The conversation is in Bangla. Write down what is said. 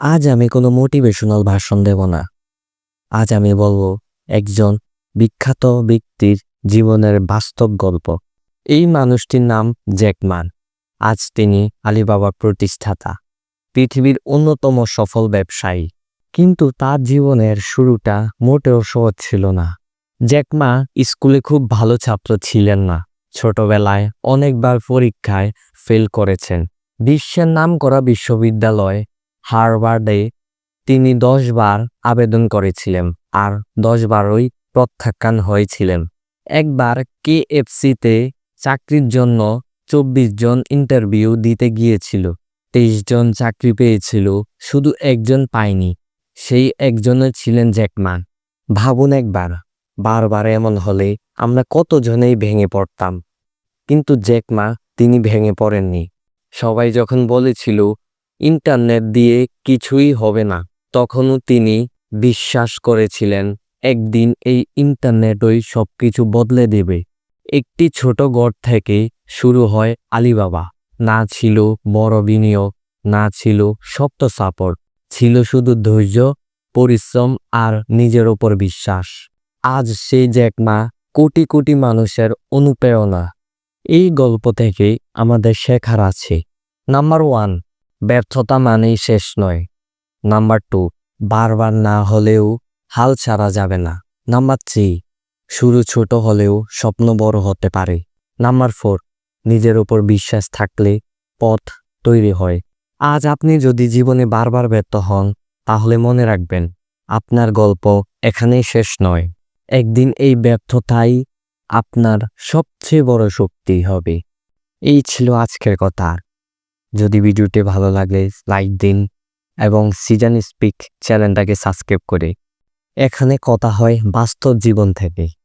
আজ আমি কোনো মোটিভেশনাল ভাষণ দেব না। আজ আমি বলব, একজন বিখ্যাত ব্যক্তির জীবনের বাস্তব গল্প। এই মানুষটির নাম জ্যাকমান। আজ তিনি আলিবাবার প্রতিষ্ঠাতা। পৃথিবীর অন্যতম সফল ব্যবসায়ী। কিন্তু তার জীবনের শুরুটা মোটেও সহজ ছিল না। জ্যাকমা স্কুলে খুব ভালো ছাত্র ছিলেন না। ছোটবেলায় অনেকবার পরীক্ষায় ফেল করেছেন। বিশ্বের নাম করা বিশ্ববিদ্যালয় হার্ভার্ডে তিনি দশ বার আবেদন করেছিলেন আর দশ বারই প্রত্যাখ্যান হয়েছিলেন। একবার কেএফসিতে চাকরির জন্য চব্বিশ জন ইন্টারভিউ দিতে গিয়েছিল। তেইশ জন চাকরি পেয়েছিল, শুধু একজন পায়নি, সেই একজনে ছিলেন জ্যাকমান। ভাবুন একবার, বারবার এমন হলে আমরা কতজনেই ভেঙে পড়তাম। কিন্তু জ্যাকমা তিনি ভেঙে পড়েননি। সবাই যখন বলেছিল ইন্টারনেট দিয়ে কিছুই হবে না। তখনও তিনি বিশ্বাস করেছিলেন, একদিন এই ইন্টারনেটই সব কিছু বদলে দেবে। একটি ছোট গড় থেকে শুরু হয় আলিবাবা। না ছিল বড় বিনিয়োগ, না ছিল শক্ত সাপোর্ট, ছিল শুধু ধৈর্য, পরিশ্রম আর নিজের ওপর বিশ্বাস। আজ সেই জ্যাকমা কোটি কোটি মানুষের অনুপ্রেরণা। এই গল্প থেকে আমাদের শেখার আছে। নাম্বার ওয়ান ব্যর্থতা মানেই শেষ নয়। নাম্বার টু, বারবার না হলেও হাল ছাড়া যাবে না। নাম্বার থ্রি, শুরু ছোট হলেও স্বপ্ন বড় হতে পারে। নাম্বার ফোর, নিজের উপর বিশ্বাস থাকলে পথ তৈরি হয়। আজ আপনি যদি জীবনে বারবার ব্যর্থ হন, তাহলে মনে রাখবেন, আপনার গল্প এখানেই শেষ নয়। একদিন এই ব্যর্থতাই আপনার সবচেয়ে বড় শক্তি হবে। এই ছিল আজকের কথা। যদি ভিডিওটি ভালো লাগে, লাইক দিন এবং সিজন স্পিক চ্যানেলটাকে সাবস্ক্রাইব করে। এখানে কথা হয় বাস্তব জীবন থেকে।